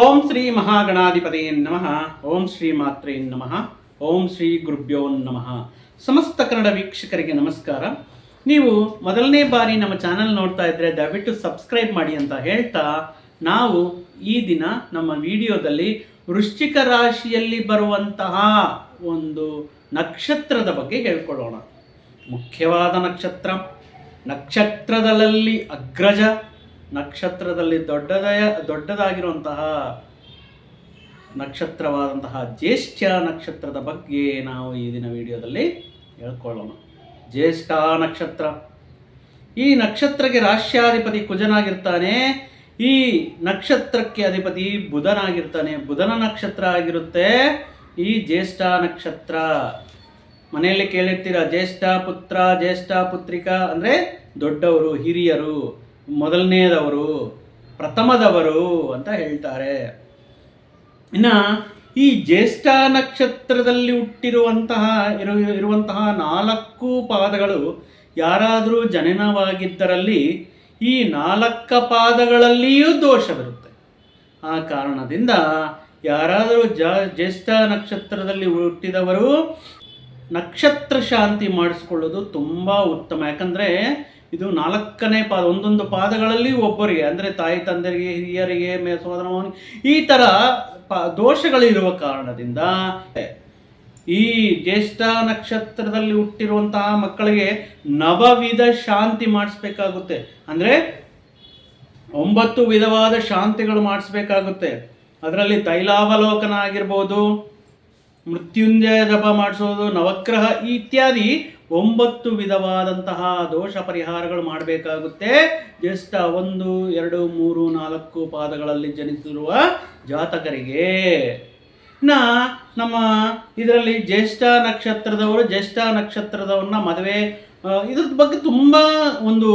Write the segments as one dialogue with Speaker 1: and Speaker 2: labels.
Speaker 1: ಓಂ ಶ್ರೀ ಮಹಾಗಣಾಧಿಪತೇ ನಮಃ. ಓಂ ಶ್ರೀ ಮಾತ್ರೇ ನಮಃ. ಓಂ ಶ್ರೀ ಗುರುಭ್ಯೋ ನಮಃ. ಸಮಸ್ತ ಕನ್ನಡ ವೀಕ್ಷಕರಿಗೆ ನಮಸ್ಕಾರ. ನೀವು ಮೊದಲನೇ ಬಾರಿ ನಮ್ಮ ಚಾನಲ್ ನೋಡ್ತಾ ಇದ್ರೆ ದಯವಿಟ್ಟು ಸಬ್ಸ್ಕ್ರೈಬ್ ಮಾಡಿ ಅಂತ ಹೇಳ್ತಾ, ನಾವು ಈ ದಿನ ನಮ್ಮ ವಿಡಿಯೋದಲ್ಲಿ ವೃಶ್ಚಿಕ ರಾಶಿಯಲ್ಲಿ ಬರುವಂತಹ ಒಂದು ನಕ್ಷತ್ರದ ಬಗ್ಗೆ ಹೇಳ್ಕೊಳ್ಳೋಣ. ಮುಖ್ಯವಾದ ನಕ್ಷತ್ರ. ನಕ್ಷತ್ರದಲ್ಲಿ ಅಗ್ರಜ. ನಕ್ಷತ್ರದಲ್ಲಿ ದೊಡ್ಡದಯ, ದೊಡ್ಡದಾಗಿರುವಂತಹ ನಕ್ಷತ್ರವಾದಂತಹ ಜ್ಯೇಷ್ಠ ನಕ್ಷತ್ರದ ಬಗ್ಗೆ ನಾವು ಈ ದಿನ ವಿಡಿಯೋದಲ್ಲಿ ಹೇಳ್ಕೊಳ್ಳೋಣ. ಜ್ಯೇಷ್ಠ ನಕ್ಷತ್ರ. ಈ ನಕ್ಷತ್ರಕ್ಕೆ ರಾಶ್ಯಾಧಿಪತಿ ಕುಜನಾಗಿರ್ತಾನೆ. ಈ ನಕ್ಷತ್ರಕ್ಕೆ ಅಧಿಪತಿ ಬುಧನಾಗಿರ್ತಾನೆ. ಬುಧನ ನಕ್ಷತ್ರ ಆಗಿರುತ್ತೆ ಈ ಜ್ಯೇಷ್ಠ ನಕ್ಷತ್ರ. ಮನೆಯಲ್ಲಿ ಕೇಳಿರ್ತೀರ, ಜ್ಯೇಷ್ಠ ಪುತ್ರ, ಜ್ಯೇಷ್ಠ ಪುತ್ರಿಕಾ? ಅಂದರೆ ದೊಡ್ಡವರು, ಹಿರಿಯರು. ಮೊದಲನೇದವರು, ಪ್ರಥಮದವರು ಅಂತ ಹೇಳ್ತಾರೆ. ಇನ್ನು ಈ ಜ್ಯೇಷ್ಠ ನಕ್ಷತ್ರದಲ್ಲಿ ಹುಟ್ಟಿರುವಂತಹ, ಇರು, ಇರುವಂತಹ ನಾಲ್ಕು ಪಾದಗಳು ಯಾರಾದರೂ ಜನನವಾಗಿದ್ದರಲ್ಲಿ ಈ ನಾಲ್ಕ ಪಾದಗಳಲ್ಲಿಯೂ ದೋಷವಿರುತ್ತೆ. ಆ ಕಾರಣದಿಂದ ಯಾರಾದರೂ ಜ, ಜ್ಯೇಷ್ಠ ನಕ್ಷತ್ರದಲ್ಲಿ ಹುಟ್ಟಿದವರು ನಕ್ಷತ್ರ ಶಾಂತಿ ಮಾಡಿಸ್ಕೊಳ್ಳೋದು ತುಂಬ ಉತ್ತಮ. ಯಾಕಂದರೆ ಇದು ನಾಲ್ಕನೇ ಪಾದ, ಒಂದೊಂದು ಪಾದಗಳಲ್ಲಿ ಒಬ್ಬರಿಗೆ, ಅಂದರೆ ತಾಯಿ ತಂದೆರಿಗೆ ಹಿರಿಯರಿಗೆ, ಮೇ ಈ ಥರ ಪ, ದೋಷಗಳಿರುವ ಕಾರಣದಿಂದ ಈ ಜ್ಯೇಷ್ಠ ನಕ್ಷತ್ರದಲ್ಲಿ ಹುಟ್ಟಿರುವಂತಹ ಮಕ್ಕಳಿಗೆ ನವವಿಧ ಶಾಂತಿ ಮಾಡಿಸ್ಬೇಕಾಗುತ್ತೆ. ಅಂದರೆ ಒಂಬತ್ತು ವಿಧವಾದ ಶಾಂತಿಗಳು ಮಾಡಿಸ್ಬೇಕಾಗುತ್ತೆ. ಅದರಲ್ಲಿ ತೈಲಾವಲೋಕನ ಆಗಿರ್ಬೋದು ಮೃತ್ಯುಂಜಯ ಜಪ ಮಾಡಿಸೋದು, ನವಗ್ರಹ ಇತ್ಯಾದಿ ಒಂಬತ್ತು ವಿಧವಾದಂತಹ ದೋಷ ಪರಿಹಾರಗಳು ಮಾಡಬೇಕಾಗುತ್ತೆ. ಜ್ಯೇಷ್ಠ ಒಂದು, ಎರಡು, ಮೂರು, ನಾಲ್ಕು ಪಾದಗಳಲ್ಲಿ ಜನಿಸಿರುವ ಜಾತಕರಿಗೆ. ನಾ ನಮ್ಮ ಇದರಲ್ಲಿ ಜ್ಯೇಷ್ಠ ನಕ್ಷತ್ರದವರು, ಜ್ಯೇಷ್ಠ ನಕ್ಷತ್ರದವ್ರನ್ನ ಮದುವೆ ಇದ್ರ ಬಗ್ಗೆ ತುಂಬ ಒಂದು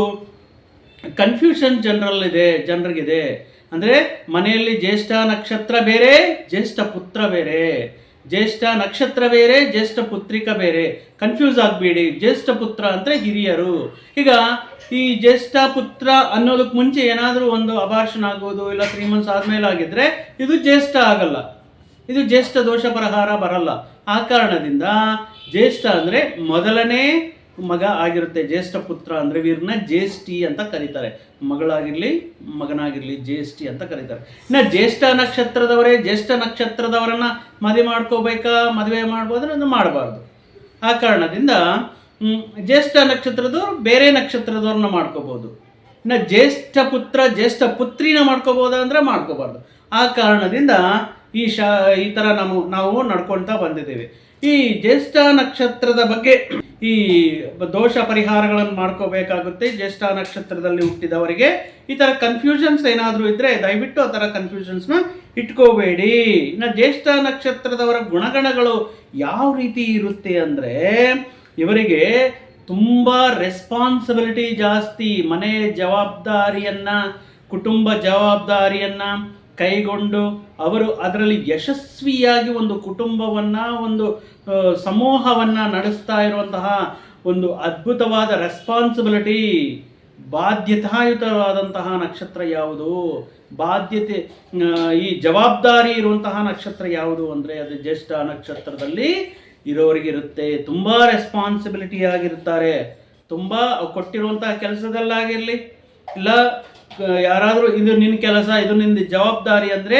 Speaker 1: ಕನ್ಫ್ಯೂಷನ್ ಜನರಲ್ ಇದೆ ಜನರಿಗಿದೆ. ಅಂದರೆ ಮನೆಯಲ್ಲಿ ಜ್ಯೇಷ್ಠ ನಕ್ಷತ್ರ ಬೇರೆ, ಜ್ಯೇಷ್ಠ ಪುತ್ರ ಬೇರೆ. ಜ್ಯೇಷ್ಠ ನಕ್ಷತ್ರ ಬೇರೆ, ಜ್ಯೇಷ್ಠ ಪುತ್ರಿಕ ಬೇರೆ. ಕನ್ಫ್ಯೂಸ್ ಆಗಬೇಡಿ. ಜ್ಯೇಷ್ಠ ಪುತ್ರ ಅಂದರೆ ಹಿರಿಯರು. ಈಗ ಈ ಜ್ಯೇಷ್ಠ ಪುತ್ರ ಅನ್ನೋದಕ್ಕೆ ಮುಂಚೆ ಏನಾದರೂ ಒಂದು ಅಭಾಷಣ ಆಗೋದು ಇಲ್ಲ ತ್ರೀ ಮಂತ್ಸ್ ಆದಮೇಲೆ ಆಗಿದ್ರೆ ಇದು ಜ್ಯೇಷ್ಠ ಆಗಲ್ಲ. ಇದು ಜ್ಯೇಷ್ಠ ದೋಷ ಪರಿಹಾರ ಬರಲ್ಲ. ಆ ಕಾರಣದಿಂದ ಜ್ಯೇಷ್ಠ ಅಂದರೆ ಮೊದಲನೇ ಮಗ ಆಗಿರುತ್ತೆ ಜ್ಯೇಷ್ಠ ಪುತ್ರ ಅಂದರೆ ವೀರನ ಜ್ಯೇಷ್ಠಿ ಅಂತ ಕರೀತಾರೆ. ಮಗಳಾಗಿರಲಿ, ಮಗನಾಗಿರಲಿ ಜ್ಯೇಷ್ಠಿ ಅಂತ ಕರೀತಾರೆ. ಇನ್ನು ಜ್ಯೇಷ್ಠ ನಕ್ಷತ್ರದವರೇ ಜ್ಯೇಷ್ಠ ನಕ್ಷತ್ರದವರನ್ನ ಮದುವೆ ಮಾಡ್ಕೋಬೇಕಾ, ಮದುವೆ ಮಾಡ್ಬೋದ್ರೆ ಅದು ಮಾಡಬಾರ್ದು. ಆ ಕಾರಣದಿಂದ ಜ್ಯೇಷ್ಠ ನಕ್ಷತ್ರದವ್ರು ಬೇರೆ ನಕ್ಷತ್ರದವ್ರನ್ನ ಮಾಡ್ಕೋಬೋದು. ಇನ್ನು ಜ್ಯೇಷ್ಠ ಪುತ್ರ ಜ್ಯೇಷ್ಠ ಪುತ್ರಿನ ಮಾಡ್ಕೋಬೋದಾ ಅಂದರೆ ಮಾಡ್ಕೋಬಾರ್ದು. ಆ ಕಾರಣದಿಂದ ಈ ಶಾ, ಈ ಥರ ನಾವು ನಾವು ನಡ್ಕೊಳ್ತಾ ಬಂದಿದ್ದೇವೆ. ಈ ಜ್ಯೇಷ್ಠ ನಕ್ಷತ್ರದ ಬಗ್ಗೆ ಈ ದೋಷ ಪರಿಹಾರಗಳನ್ನು ಮಾಡ್ಕೋಬೇಕಾಗುತ್ತೆ. ಜ್ಯೇಷ್ಠ ನಕ್ಷತ್ರದಲ್ಲಿ ಹುಟ್ಟಿದವರಿಗೆ. ಈ ಥರ ಕನ್ಫ್ಯೂಷನ್ಸ್ ಏನಾದರೂ ಇದ್ದರೆ ದಯವಿಟ್ಟು ಆ ಥರ ಕನ್ಫ್ಯೂಷನ್ಸ್ನ ಇಟ್ಕೋಬೇಡಿ. ಇನ್ನು ಜ್ಯೇಷ್ಠ ನಕ್ಷತ್ರದವರ ಗುಣಗಣಗಳು ಯಾವ ರೀತಿ ಇರುತ್ತೆ ಅಂದರೆ, ಇವರಿಗೆ ತುಂಬ ರೆಸ್ಪಾನ್ಸಿಬಿಲಿಟಿ ಜಾಸ್ತಿ. ಮನೆ ಜವಾಬ್ದಾರಿಯನ್ನ, ಕುಟುಂಬ ಜವಾಬ್ದಾರಿಯನ್ನ ಕೈಗೊಂಡು ಅವರು ಅದರಲ್ಲಿ ಯಶಸ್ವಿಯಾಗಿ ಒಂದು ಕುಟುಂಬವನ್ನ, ಒಂದು ಸಮೂಹವನ್ನು ನಡೆಸ್ತಾ ಇರುವಂತಹ ಒಂದು ಅದ್ಭುತವಾದ ರೆಸ್ಪಾನ್ಸಿಬಿಲಿಟಿ ಬಾಧ್ಯತಾಯುತವಾದಂತಹ ನಕ್ಷತ್ರ ಯಾವುದು? ಬಾಧ್ಯತೆ ಈ ಜವಾಬ್ದಾರಿ ಇರುವಂತಹ ನಕ್ಷತ್ರ ಯಾವುದು ಅಂದರೆ ಅದು ಜ್ಯೇಷ್ಠ ನಕ್ಷತ್ರದಲ್ಲಿ ಇರೋರಿಗಿರುತ್ತೆ, ತುಂಬ ರೆಸ್ಪಾನ್ಸಿಬಿಲಿಟಿ ಆಗಿರ್ತಾರೆ ತುಂಬ ಕೊಟ್ಟಿರುವಂತಹ ಕೆಲಸದಲ್ಲಾಗಿರಲಿ, ಇಲ್ಲ ಯಾರಾದರೂ ಇದು ನಿನ್ನ ಕೆಲಸ, ಇದು ನಿನ್ನ ಜವಾಬ್ದಾರಿ ಅಂದರೆ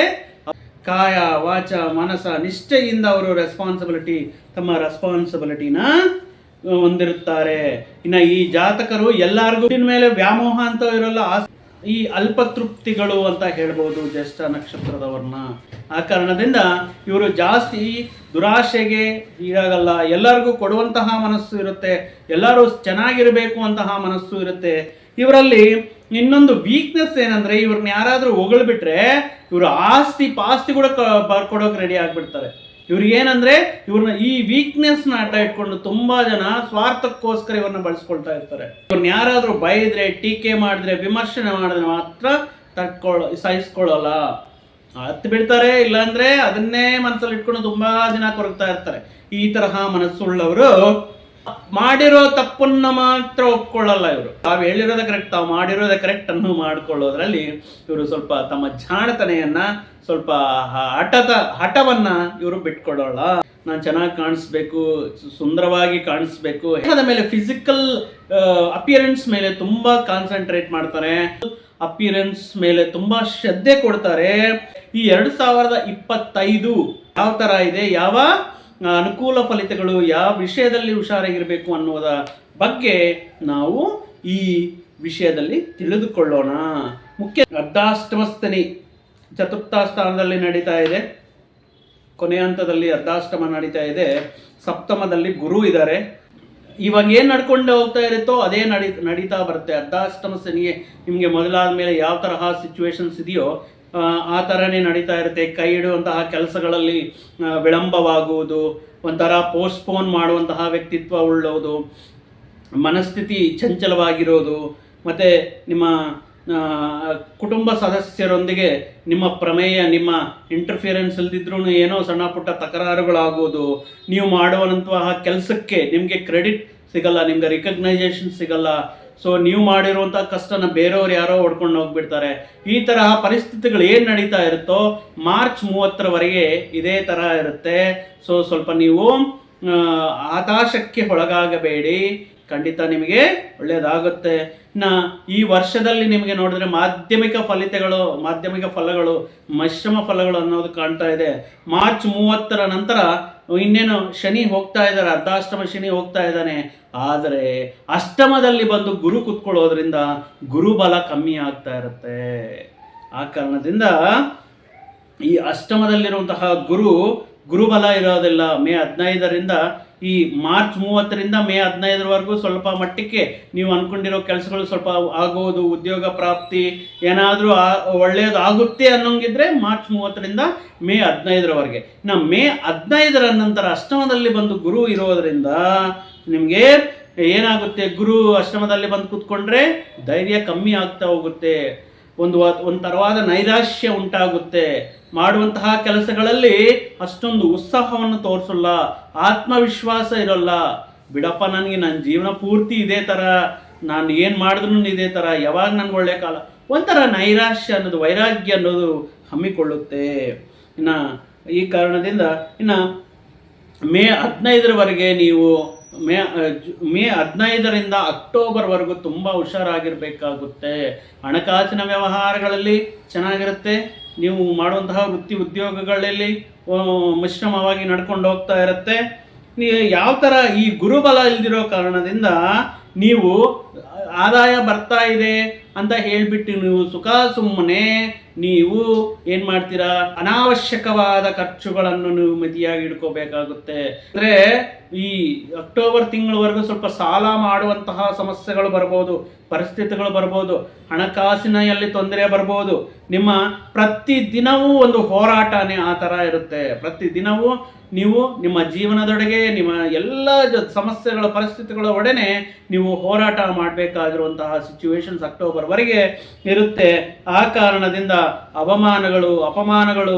Speaker 1: ಕಾಯ, ವಾಚ, ಮನಸ, ನಿಷ್ಠೆಯಿಂದ ಅವರು ರೆಸ್ಪಾನ್ಸಿಬಿಲಿಟಿ ತಮ್ಮ ರೆಸ್ಪಾನ್ಸಿಬಿಲಿಟಿನ ಹೊಂದಿರುತ್ತಾರೆ. ಇನ್ನು ಈ ಜಾತಕರು ಎಲ್ಲರಿಗೂ ಮೇಲೆ ವ್ಯಾಮೋಹ ಅಂತ ಇರಲ್ಲ ಈ ಅಲ್ಪತೃಪ್ತಿಗಳು ಅಂತ ಹೇಳ್ಬೋದು ಜ್ಯೇಷ್ಠ ನಕ್ಷತ್ರದವ್ರನ್ನ. ಆ ಕಾರಣದಿಂದ ಇವರು ಜಾಸ್ತಿ ದುರಾಶೆಗೆ ಈಗಾಗಲ್ಲ ಎಲ್ಲರಿಗೂ ಕೊಡುವಂತಹ ಮನಸ್ಸು ಇರುತ್ತೆ. ಎಲ್ಲರೂ ಚೆನ್ನಾಗಿರಬೇಕು ಅಂತಹ ಮನಸ್ಸು ಇರುತ್ತೆ. ಇವರಲ್ಲಿ ಇನ್ನೊಂದು ವೀಕ್ನೆಸ್ ಏನಂದ್ರೆ ಇವ್ರನ್ನ ಯಾರಾದರೂ ಹೊಗಳ್ಬಿಟ್ರೆ ಇವರು ಆಸ್ತಿ, ಪಾಸ್ತಿ ಕೂಡ ಬರ್ಕೊಡೋಕೆ ರೆಡಿ ಆಗ್ಬಿಡ್ತಾರೆ. ಇವ್ರಿಗೆ ಏನಂದ್ರೆ ಇವ್ರನ್ನ ಈ ವೀಕ್ನೆಸ್ನ ಅಡ್ಡ ಇಟ್ಕೊಂಡು ತುಂಬಾ ಜನ ಸ್ವಾರ್ಥಕ್ಕೋಸ್ಕರ ಇವ್ರನ್ನ ಬಳಸ್ಕೊಳ್ತಾ ಇರ್ತಾರೆ. ಇವ್ರನ್ನ ಯಾರಾದರೂ ಬೈದ್ರೆ, ಟೀಕೆ ಮಾಡಿದ್ರೆ, ವಿಮರ್ಶನೆ ಮಾಡಿದ್ರೆ ಮಾತ್ರ ತಡ್ಕೊಳ್ಳೋ ಸಹಿಸ್ಕೊಳ್ಳಲ್ಲ. ಹತ್ತು ಬಿಡ್ತಾರೆ, ಇಲ್ಲಾಂದ್ರೆ ಅದನ್ನೇ ಮನಸ್ಸಲ್ಲಿ ಇಟ್ಕೊಂಡು ತುಂಬಾ ದಿನ ಕೊರಗ್ತಾ ಇರ್ತಾರೆ. ಈ ತರಹ ಮನಸ್ಸುಳ್ಳವರು ಮಾಡಿರೋ ತಪ್ಪನ್ನ ಮಾತ್ರ ಒಪ್ಕೊಳ್ಳಲ್ಲ ಇವರು. ತಾವು ಹೇಳಿರೋದ ಕರೆಕ್ಟ್ ತಾವು ಮಾಡಿರೋದೇ ಕರೆಕ್ಟ್ ಅನ್ನು ಮಾಡ್ಕೊಳ್ಳೋದ್ರಲ್ಲಿ ಇವರು ಸ್ವಲ್ಪ ತಮ್ಮ ಜಾಣತನೆಯನ್ನ ಸ್ವಲ್ಪ ಹಠದ, ಹಠವನ್ನ ಇವರು ಬಿಟ್ಕೊಡೋಲ್ಲ. ನಾನು ಚೆನ್ನಾಗಿ ಕಾಣಿಸ್ಬೇಕು ಸುಂದರವಾಗಿ ಕಾಣಿಸ್ಬೇಕು. ಅದ ಮೇಲೆ ಫಿಸಿಕಲ್ ಅಪಿಯರೆನ್ಸ್ ಮೇಲೆ ತುಂಬಾ ಕಾನ್ಸಂಟ್ರೇಟ್ ಮಾಡ್ತಾರೆ. ಅಪಿಯರೆನ್ಸ್ ಮೇಲೆ ತುಂಬಾ ಶ್ರದ್ಧೆ ಕೊಡ್ತಾರೆ. ಈ ಎರಡ್ ಸಾವಿರದ ಇಪ್ಪತ್ತೈದು ಯಾವ ತರ ಇದೆ? ಯಾವ? ಅನುಕೂಲ ಫಲಿತಗಳು ಯಾವ ವಿಷಯದಲ್ಲಿ ಹುಷಾರಾಗಿರಬೇಕು ಅನ್ನೋದ ಬಗ್ಗೆ ನಾವು ಈ ವಿಷಯದಲ್ಲಿ ತಿಳಿದುಕೊಳ್ಳೋಣ. ಮುಖ್ಯ ಅರ್ಧಾಷ್ಟಮಸ್ತನಿ ಚತುರ್ಥ ಸ್ಥಾನದಲ್ಲಿ ನಡೀತಾ ಇದೆ. ಕೊನೆಯ ಹಂತದಲ್ಲಿ ಅರ್ಧಾಷ್ಟಮ ನಡೀತಾ ಇದೆ. ಸಪ್ತಮದಲ್ಲಿ ಗುರು ಇದ್ದಾರೆ. ಇವಾಗ ಏನು ನಡ್ಕೊಂಡು ಹೋಗ್ತಾ ಇರುತ್ತೋ ಅದೇ ನಡಿ, ನಡೀತಾ ಬರುತ್ತೆ. ಅರ್ಧಾಷ್ಟಮ ಶನಿಗೆ ನಿಮಗೆ ಮೊದಲಾದ ಮೇಲೆ ಯಾವ ತರಹ ಸಿಚುವೇಶನ್ಸ್ ಇದೆಯೋ ಆ, ಥರನೇ ನಡೀತಾ ಇರುತ್ತೆ. ಕೈ ಇಡುವಂತಹ ಕೆಲಸಗಳಲ್ಲಿ ವಿಳಂಬವಾಗುವುದು ಒಂಥರ ಪೋಸ್ಟ್ಪೋನ್ ಮಾಡುವಂತಹ ವ್ಯಕ್ತಿತ್ವ ಉಳ್ಳೋದು ಮನಸ್ಥಿತಿ ಚಂಚಲವಾಗಿರೋದು ಮತ್ತು ನಿಮ್ಮ ಕುಟುಂಬ ಸದಸ್ಯರೊಂದಿಗೆ ನಿಮ್ಮ ಪ್ರಮೇಯ ನಿಮ್ಮ ಇಂಟರ್ಫಿಯರೆನ್ಸ್ ಇಲ್ದಿದ್ರೂ ಏನೋ ಸಣ್ಣ ಪುಟ್ಟ ತಕರಾರುಗಳಾಗೋದು ನೀವು ಮಾಡುವಂತಹ ಕೆಲಸಕ್ಕೆ ನಿಮಗೆ ಕ್ರೆಡಿಟ್ ಸಿಗಲ್ಲ ನಿಮ್ಗೆ ರಿಕಗ್ನೈಸೇಷನ್ ಸಿಗಲ್ಲ ಸೊ ನೀವು ಮಾಡಿರುವಂಥ ಕಷ್ಟನ ಬೇರೆಯವ್ರು ಯಾರೋ ಹೊಡ್ಕೊಂಡು ಹೋಗ್ಬಿಡ್ತಾರೆ. ಈ ತರಹ ಪರಿಸ್ಥಿತಿಗಳು ಏನು ನಡೀತಾ ಇರುತ್ತೋ, ಮಾರ್ಚ್ ಮೂವತ್ತರವರೆಗೆ ಇದೇ ಥರ ಇರುತ್ತೆ. ಸೊ ಸ್ವಲ್ಪ ನೀವು ಆತಾಶಕ್ಕೆ ಒಳಗಾಗಬೇಡಿ. ಖಂಡಿತ ನಿಮಗೆ ಒಳ್ಳೆಯದಾಗುತ್ತೆ. ಇನ್ನು ಈ ವರ್ಷದಲ್ಲಿ ನಿಮಗೆ ನೋಡಿದ್ರೆ ಮಾಧ್ಯಮಿಕ ಫಲಿತಗಳು, ಮಾಧ್ಯಮಿಕ ಫಲಗಳು ಮಶ್ರಮ ಫಲಗಳು ಅನ್ನೋದು ಕಾಣ್ತಾ ಇದೆ. ಮಾರ್ಚ್ ಮೂವತ್ತರ ನಂತರ ಇನ್ನೇನು ಶನಿ ಹೋಗ್ತಾ ಇದ್ದಾರೆ, ಅರ್ಧಾಷ್ಟಮ ಶನಿ ಹೋಗ್ತಾ ಇದ್ದಾನೆ. ಆದರೆ ಅಷ್ಟಮದಲ್ಲಿ ಬಂದು ಗುರು ಕುತ್ಕೊಳ್ಳೋದ್ರಿಂದ ಗುರುಬಲ ಕಮ್ಮಿ ಆಗ್ತಾ ಇರುತ್ತೆ. ಆ ಕಾರಣದಿಂದ ಈ ಅಷ್ಟಮದಲ್ಲಿರುವಂತಹ ಗುರು ಗುರುಬಲ ಇರೋದಿಲ್ಲ. ಮೇ ಹದಿನೈದರಿಂದ ಈ ಮಾರ್ಚ್ ಮೂವತ್ತರಿಂದ ಮೇ ಹದಿನೈದರವರೆಗೂ ಸ್ವಲ್ಪ ಮಟ್ಟಕ್ಕೆ ನೀವು ಅಂದ್ಕೊಂಡಿರೋ ಕೆಲಸಗಳು ಸ್ವಲ್ಪ ಆಗೋದು, ಉದ್ಯೋಗ ಪ್ರಾಪ್ತಿ ಏನಾದರೂ ಒಳ್ಳೆಯದು ಆಗುತ್ತೆ ಅನ್ನೋಂಗಿದ್ರೆ ಮಾರ್ಚ್ ಮೂವತ್ತರಿಂದ ಮೇ ಹದಿನೈದರವರೆಗೆ. ನಾ ಮೇ ಹದಿನೈದರ ನಂತರ ಅಷ್ಟಮದಲ್ಲಿ ಬಂದು ಗುರು ಇರೋದರಿಂದ ನಿಮಗೆ ಏನಾಗುತ್ತೆ? ಗುರು ಅಷ್ಟಮದಲ್ಲಿ ಬಂದು ಕೂತ್ಕೊಂಡ್ರೆ ಧೈರ್ಯ ಕಮ್ಮಿ ಆಗ್ತಾ ಹೋಗುತ್ತೆ. ಒಂದು ಒಂದು ಒಂಥರವಾದ ನೈರಾಶ್ಯ ಉಂಟಾಗುತ್ತೆ. ಮಾಡುವಂತಹ ಕೆಲಸಗಳಲ್ಲಿ ಅಷ್ಟೊಂದು ಉತ್ಸಾಹವನ್ನು ತೋರಿಸಲ್ಲ, ಆತ್ಮವಿಶ್ವಾಸ ಇರಲ್ಲ. ಬಿಡಪ್ಪ, ನನಗೆ ನನ್ನ ಜೀವನ ಪೂರ್ತಿ ಇದೇ ಥರ ನಾನು ಏನು ಮಾಡಿದ್ರು ಇದೇ ಥರ ಯಾವಾಗ ನನಗೆ ಒಳ್ಳೆ ಕಾಲ? ಒಂಥರ ನೈರಾಶ್ಯ ಅನ್ನೋದು, ವೈರಾಗ್ಯ ಅನ್ನೋದು ಹಮ್ಮಿಕೊಳ್ಳುತ್ತೆ. ಇನ್ನು ಈ ಕಾರಣದಿಂದ ಇನ್ನು ಮೇ ಹದಿನೈದರವರೆಗೆ ನೀವು ಮೇ ಮೇ ಹದಿನೈದರಿಂದ ಅಕ್ಟೋಬರ್ವರೆಗೂ ತುಂಬ ಹುಷಾರಾಗಿರಬೇಕಾಗುತ್ತೆ. ಹಣಕಾಸಿನ ವ್ಯವಹಾರಗಳಲ್ಲಿ ಚೆನ್ನಾಗಿರುತ್ತೆ. ನೀವು ಮಾಡುವಂತಹ ವೃತ್ತಿ ಉದ್ಯೋಗಗಳಲ್ಲಿ ಮಿಶ್ರಮವಾಗಿ ನಡ್ಕೊಂಡು ಹೋಗ್ತಾ ಇರುತ್ತೆ. ನೀ, ಯಾವ ಥರ ಈ ಗುರುಬಲ ಇಲ್ದಿರೋ ಕಾರಣದಿಂದ ನೀವು ಆದಾಯ ಬರ್ತಾ ಇದೆ ಅಂತ ಹೇಳ್ಬಿಟ್ಟು ನೀವು ಸುಖ ಸುಮ್ಮನೆ ನೀವು ಏನು ಮಾಡ್ತೀರಾ? ಅನಾವಶ್ಯಕವಾದ ಖರ್ಚುಗಳನ್ನು ನೀವು ಮಿತಿಯಾಗಿ ಇಟ್ಕೋಬೇಕಾಗುತ್ತೆ ಅಂದರೆ ಈ ಅಕ್ಟೋಬರ್ ತಿಂಗಳವರೆಗೂ ಸ್ವಲ್ಪ ಸಾಲ ಮಾಡುವಂತಹ ಸಮಸ್ಯೆಗಳು ಬರ್ಬೋದು, ಪರಿಸ್ಥಿತಿಗಳು ಬರ್ಬೋದು ಹಣಕಾಸಿನಲ್ಲಿ ತೊಂದರೆ ಬರ್ಬೋದು. ನಿಮ್ಮ ಪ್ರತಿ ದಿನವೂ ಒಂದು ಹೋರಾಟನೇ ಆ ಥರ ಇರುತ್ತೆ. ಪ್ರತಿ ದಿನವೂ ನೀವು ನಿಮ್ಮ ಜೀವನದೊಡೆಗೆ, ನಿಮ್ಮ ಎಲ್ಲ ಸಮಸ್ಯೆಗಳ, ಪರಿಸ್ಥಿತಿಗಳ ಒಡನೆ ನೀವು ಹೋರಾಟ ಮಾಡಬೇಕಾಗಿರುವಂತಹ ಸಿಚುವೇಶನ್ಸ್ ಅಕ್ಟೋಬರ್ವರೆಗೆ ಇರುತ್ತೆ. ಆ ಕಾರಣದಿಂದ ಅವಮಾನಗಳು, ಅಪಮಾನಗಳು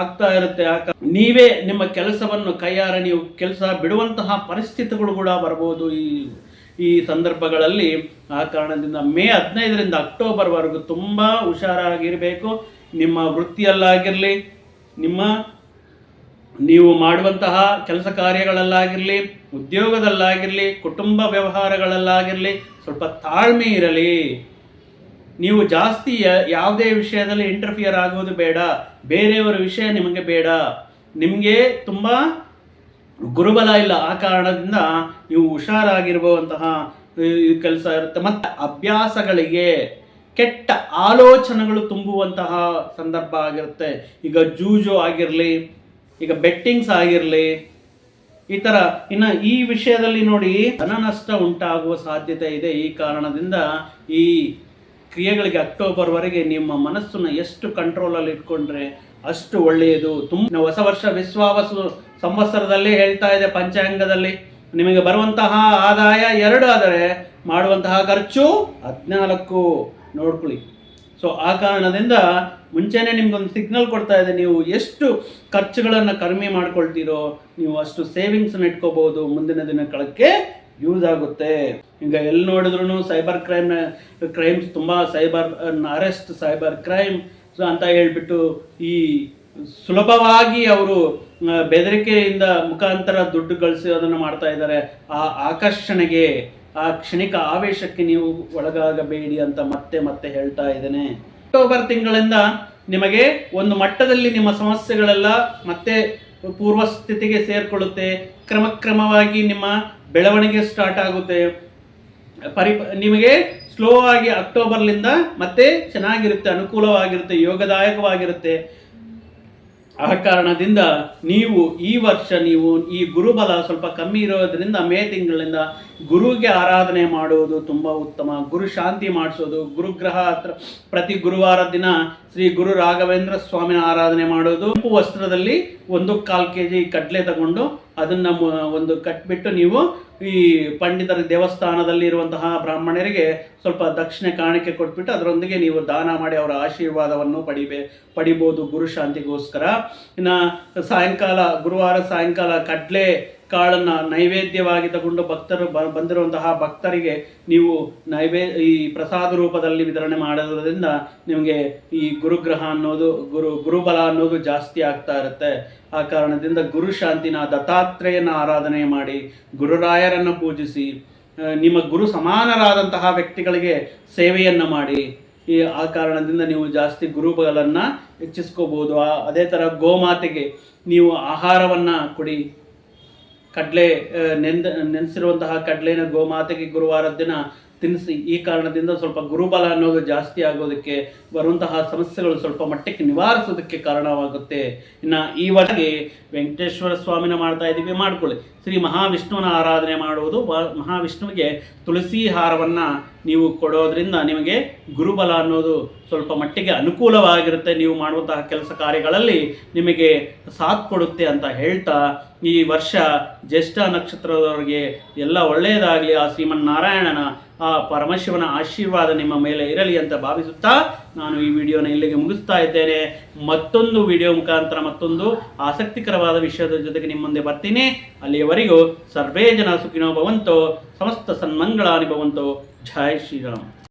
Speaker 1: ಆಗ್ತಾ ಇರುತ್ತೆ. ಆ ನೀವೇ ನಿಮ್ಮ ಕೆಲಸವನ್ನು ಕೈಯಾರ, ನೀವು ಕೆಲಸ ಬಿಡುವಂತಹ ಪರಿಸ್ಥಿತಿಗಳು ಕೂಡ ಬರಬಹುದು ಈ ಈ ಸಂದರ್ಭಗಳಲ್ಲಿ. ಆ ಕಾರಣದಿಂದ ಮೇ ಹದಿನೈದರಿಂದ ಅಕ್ಟೋಬರ್ವರೆಗೂ ತುಂಬ ಹುಷಾರಾಗಿರಬೇಕು. ನಿಮ್ಮ ವೃತ್ತಿಯಲ್ಲಾಗಿರಲಿ, ನಿಮ್ಮ ನೀವು ಮಾಡುವಂತಹ ಕೆಲಸ ಕಾರ್ಯಗಳಲ್ಲಾಗಿರಲಿ, ಉದ್ಯೋಗದಲ್ಲಾಗಿರಲಿ, ಕುಟುಂಬ ವ್ಯವಹಾರಗಳಲ್ಲಾಗಿರಲಿ, ಸ್ವಲ್ಪ ತಾಳ್ಮೆ ಇರಲಿ. ನೀವು ಜಾಸ್ತಿ ಯಾವುದೇ ವಿಷಯದಲ್ಲಿ ಇಂಟರ್ಫಿಯರ್ ಆಗೋದು ಬೇಡ. ಬೇರೆಯವರ ವಿಷಯ ನಿಮಗೆ ಬೇಡ. ನಿಮಗೆ ತುಂಬ ಗುರುಬಲ ಇಲ್ಲ. ಆ ಕಾರಣದಿಂದ ನೀವು ಹುಷಾರಾಗಿರುವಂತಹ ಕೆಲಸ ಇರುತ್ತೆ. ಮತ್ತು ಅಭ್ಯಾಸಗಳಿಗೆ ಕೆಟ್ಟ ಆಲೋಚನೆಗಳು ತುಂಬುವಂತಹ ಸಂದರ್ಭ ಆಗಿರುತ್ತೆ. ಈಗ ಜೂಜು ಆಗಿರಲಿ, ಈಗ ಬೆಟ್ಟಿಂಗ್ಸ್ ಆಗಿರಲಿ, ಈ ಥರ ಇನ್ನು ಈ ವಿಷಯದಲ್ಲಿ ನೋಡಿ ಧನ ನಷ್ಟ ಉಂಟಾಗುವ ಸಾಧ್ಯತೆ ಇದೆ. ಈ ಕಾರಣದಿಂದ ಈ ಕ್ರಿಯೆಗಳಿಗೆ ಅಕ್ಟೋಬರ್ವರೆಗೆ ನಿಮ್ಮ ಮನಸ್ಸನ್ನು ಎಷ್ಟು ಕಂಟ್ರೋಲಲ್ಲಿ ಇಟ್ಕೊಂಡ್ರೆ ಅಷ್ಟು ಒಳ್ಳೆಯದು. ತುಂಬ ಹೊಸ ವರ್ಷ ವಿಶ್ವಾವಸು ಸಂವತ್ಸರದಲ್ಲಿ ಹೇಳ್ತಾ ಇದೆ ಪಂಚಾಂಗದಲ್ಲಿ. ನಿಮಗೆ ಬರುವಂತಹ ಆದಾಯ ಎರಡು ಆದರೆ ಮಾಡುವಂತಹ ಖರ್ಚು ಹದಿನಾಲ್ಕು. ನೋಡ್ಕೊಳ್ಳಿ. ಸೊ ಆ ಕಾರಣದಿಂದ ಮುಂಚೆನೇ ನಿಮ್ಗೊಂದು ಸಿಗ್ನಲ್ ಕೊಡ್ತಾ ಇದೆ, ನೀವು ಎಷ್ಟು ಖರ್ಚುಗಳನ್ನು ಕಡಿಮೆ ಮಾಡ್ಕೊಳ್ತೀರೋ ನೀವು ಅಷ್ಟು ಸೇವಿಂಗ್ಸ್ನ ಇಟ್ಕೋಬಹುದು ಮುಂದಿನ ದಿನಗಳಿಗೆ ಯೂಸ್ ಆಗುತ್ತೆ. ಈಗ ಎಲ್ಲಿ ನೋಡಿದ್ರು ಸೈಬರ್ ಕ್ರೈಮ್ ಕ್ರೈಮ್ಸ್ ತುಂಬ ಸೈಬರ್ ಅರೆಸ್ಟ್ ಸೈಬರ್ ಕ್ರೈಮ್ ಅಂತ ಹೇಳ್ಬಿಟ್ಟು ಈ ಸುಲಭವಾಗಿ ಅವರು ಬೆದರಿಕೆಯಿಂದ ಮುಖಾಂತರ ದುಡ್ಡು ಗಳಿಸಿ ಅದನ್ನು ಮಾಡ್ತಾ ಇದ್ದಾರೆ ಆ ಆಕರ್ಷಣೆಗೆ, ಆ ಕ್ಷಣಿಕ ಆವೇಶಕ್ಕೆ ನೀವು ಒಳಗಾಗಬೇಡಿ ಅಂತ ಮತ್ತೆ ಮತ್ತೆ ಹೇಳ್ತಾ ಇದ್ದೇನೆ. ಅಕ್ಟೋಬರ್ ತಿಂಗಳಿಂದ ನಿಮಗೆ ಒಂದು ಮಟ್ಟದಲ್ಲಿ ನಿಮ್ಮ ಸಮಸ್ಯೆಗಳೆಲ್ಲ ಮತ್ತೆ ಪೂರ್ವ ಸ್ಥಿತಿಗೆ ಸೇರ್ಕೊಳ್ಳುತ್ತೆ. ಕ್ರಮಕ್ರಮವಾಗಿ ನಿಮ್ಮ ಬೆಳವಣಿಗೆ ಸ್ಟಾರ್ಟ್ ಆಗುತ್ತೆ. ಪರಿ, ನಿಮಗೆ ಸ್ಲೋ ಆಗಿ ಅಕ್ಟೋಬರ್ಲಿಂದ ಮತ್ತೆ ಚೆನ್ನಾಗಿರುತ್ತೆ, ಅನುಕೂಲವಾಗಿರುತ್ತೆ, ಯೋಗದಾಯಕವಾಗಿರುತ್ತೆ. ಆ ಕಾರಣದಿಂದ ನೀವು ಈ ವರ್ಷ ನೀವು ಈ ಗುರುಬಲ ಸ್ವಲ್ಪ ಕಮ್ಮಿ ಇರೋದ್ರಿಂದ ಮೇ ತಿಂಗಳಿಂದ ಗುರುಗೆ ಆರಾಧನೆ ಮಾಡುವುದು ತುಂಬ ಉತ್ತಮ. ಗುರು ಶಾಂತಿ ಮಾಡಿಸೋದು. ಗುರುಗ್ರಹ ಹತ್ರ ಪ್ರತಿ ಗುರುವಾರ ದಿನ ಶ್ರೀ ಗುರು ರಾಘವೇಂದ್ರ ಸ್ವಾಮಿನ ಆರಾಧನೆ ಮಾಡೋದು ಕೆಂಪು ವಸ್ತ್ರದಲ್ಲಿ ಒಂದು ಕಾಲು ಕೆ ಜಿ ಕಡಲೆ ತಗೊಂಡು ಅದನ್ನು ಒಂದು ಕಟ್ಬಿಟ್ಟು ನೀವು ಈ ಪಂಡಿತರ ದೇವಸ್ಥಾನದಲ್ಲಿ ಇರುವಂತಹ ಬ್ರಾಹ್ಮಣರಿಗೆ ಸ್ವಲ್ಪ ದಕ್ಷಿಣೆ ಕಾಣಿಕೆ ಕೊಟ್ಬಿಟ್ಟು ಅದರೊಂದಿಗೆ ನೀವು ದಾನ ಮಾಡಿ ಅವರ ಆಶೀರ್ವಾದವನ್ನು ಪಡಿಬೇ ಪಡಿಬೋದು ಗುರು ಶಾಂತಿಗೋಸ್ಕರ. ಇನ್ನು ಸಾಯಂಕಾಲ, ಗುರುವಾರ ಸಾಯಂಕಾಲ ಕಡಲೆ ಕಾಳನ್ನು ನೈವೇದ್ಯವಾಗಿ ತಗೊಂಡು ಭಕ್ತರು ಬ, ಬಂದಿರುವಂತಹ ಭಕ್ತರಿಗೆ ನೀವು ನೈವೇ, ಈ ಪ್ರಸಾದ ರೂಪದಲ್ಲಿ ವಿತರಣೆ ಮಾಡೋದ್ರಿಂದ ನಿಮಗೆ ಈ ಗುರುಗ್ರಹ ಅನ್ನೋದು, ಗುರು, ಗುರುಬಲ ಅನ್ನೋದು ಜಾಸ್ತಿ ಆಗ್ತಾ ಇರುತ್ತೆ. ಆ ಕಾರಣದಿಂದ ಗುರು ಶಾಂತಿನ ದತ್ತಾತ್ರೇಯನ ಆರಾಧನೆ ಮಾಡಿ ಗುರುರಾಯರನ್ನು ಪೂಜಿಸಿ ನಿಮ್ಮ ಗುರು ಸಮಾನರಾದಂತಹ ವ್ಯಕ್ತಿಗಳಿಗೆ ಸೇವೆಯನ್ನು ಮಾಡಿ, ಈ, ಆ ಕಾರಣದಿಂದ ನೀವು ಜಾಸ್ತಿ ಗುರುಬಲನ್ನು ಹೆಚ್ಚಿಸ್ಕೋಬೋದು. ಅದೇ ಥರ ಗೋಮಾತೆಗೆ ನೀವು ಆಹಾರವನ್ನು ಕೊಡಿ ಕಡಲೆ ನೆಂದ, ನೆನೆಸಿರುವಂತಹ ಕಡಲೆನ ಗೋಮಾತೆಗೆ ಗುರುವಾರದ ದಿನ ತಿನ್ನಿಸಿ. ಈ ಕಾರಣದಿಂದ ಸ್ವಲ್ಪ ಗುರುಬಲ ಅನ್ನೋದು ಜಾಸ್ತಿ ಆಗೋದಕ್ಕೆ, ಬರುವಂತಹ ಸಮಸ್ಯೆಗಳು ಸ್ವಲ್ಪ ಮಟ್ಟಕ್ಕೆ ನಿವಾರಿಸೋದಕ್ಕೆ ಕಾರಣವಾಗುತ್ತೆ. ಇನ್ನು ಈ ವರೆಗೆ ವೆಂಕಟೇಶ್ವರ ಸ್ವಾಮಿನ ಮಾಡ್ತಾ ಇದ್ದೀವಿ ಮಾಡ್ಕೊಳ್ಳಿ. ಶ್ರೀ ಮಹಾವಿಷ್ಣುವನ ಆರಾಧನೆ ಮಾಡುವುದು ಮಹಾವಿಷ್ಣುವಿಗೆ ತುಳಸಿ ಹಾರವನ್ನು ನೀವು ಕೊಡೋದ್ರಿಂದ ನಿಮಗೆ ಗುರುಬಲ ಅನ್ನೋದು ಸ್ವಲ್ಪ ಮಟ್ಟಿಗೆ ಅನುಕೂಲವಾಗಿರುತ್ತೆ. ನೀವು ಮಾಡುವಂತಹ ಕೆಲಸ ಕಾರ್ಯಗಳಲ್ಲಿ ನಿಮಗೆ ಸಾಥ್ ಕೊಡುತ್ತೆ ಅಂತ ಹೇಳ್ತಾ, ಈ ವರ್ಷ ಜ್ಯೇಷ್ಠ ನಕ್ಷತ್ರದವರಿಗೆ ಎಲ್ಲ ಒಳ್ಳೆಯದಾಗಲಿ. ಆ ಶ್ರೀಮನ್ನಾರಾಯಣನ, ಆ ಪರಮಶಿವನ ಆಶೀರ್ವಾದ ನಿಮ್ಮ ಮೇಲೆ ಇರಲಿ ಅಂತ ಭಾವಿಸುತ್ತಾ ನಾನು ಈ ವಿಡಿಯೋನ ಇಲ್ಲಿಗೆ ಮುಗಿಸ್ತಾ ಇದ್ದೇನೆ. ಮತ್ತೊಂದು ವಿಡಿಯೋ ಮುಖಾಂತರ ಮತ್ತೊಂದು ಆಸಕ್ತಿಕರವಾದ ವಿಷಯದ ಜೊತೆಗೆ ನಿಮ್ಮ ಮುಂದೆ ಬರ್ತೀನಿ. ಅಲ್ಲಿಯವರೆಗೂ ಸರ್ವೇ ಜನ ಸುಖಿನೋ ಭವಂತೋ, ಸಮಸ್ತ ಸನ್ಮಂಗಳಾನಿ ಭವಂತೋ. ಜೈ ಶ್ರೀರಾಮ್